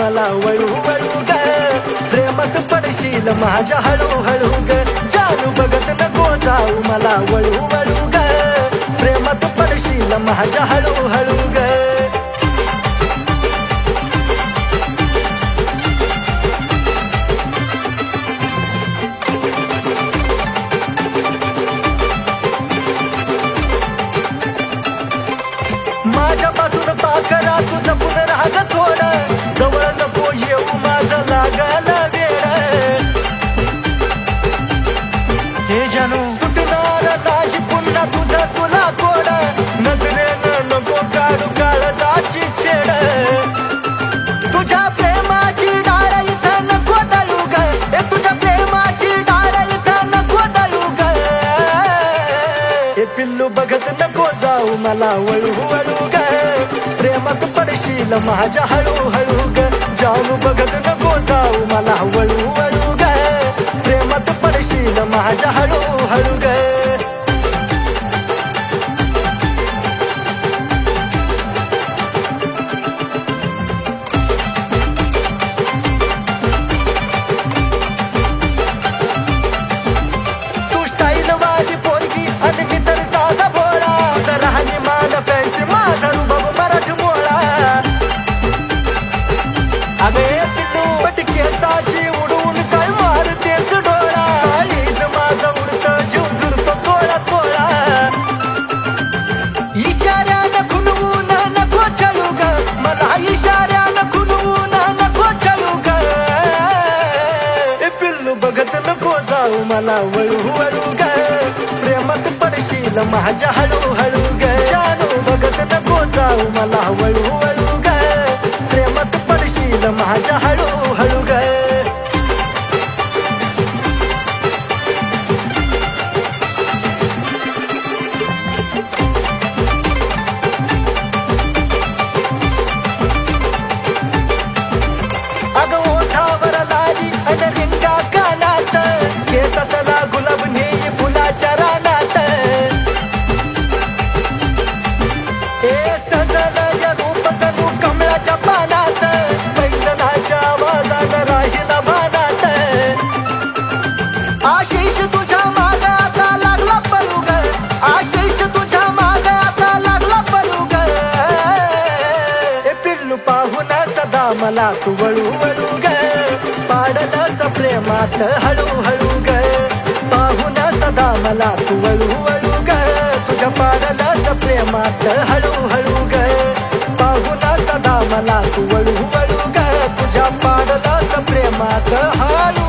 मला वळू वळू ग. प्रेमात पडशील माझ्या हळू हळू ग. जानू बघत नको जाऊ मला वळू वळू ग. प्रेमात पडशील माझ्या हळू हळू ग. माझ्यापासून पाकरा तुझं पुन बघत नको जाऊ मला वळू वळू ग. प्रेमात पडशील माझ्या हळू हळू ग. जाऊ बघत नको जाऊ मला वळू वळू ग. प्रेमात पडशील माझ्या हळू मला इशाऱ्यानं खुनवून नको चळू ग. ए पिल्लू बघत नको जाऊ मला वळू वळू ग. प्रेमात पडशील माझ्या हळूहळू ग. जानू बघत नको जाऊ मला वळू वळू ग. मला तू वळू वळू ग पाडलंस प्रेमात हळूहळू ग. पाहून सदा मला तू वळू वळू प्रेमात हळू हळू ग. पाहून सदा मला तू वळू वळू ग. तुझ्या पाडलंस प्रेमात हळू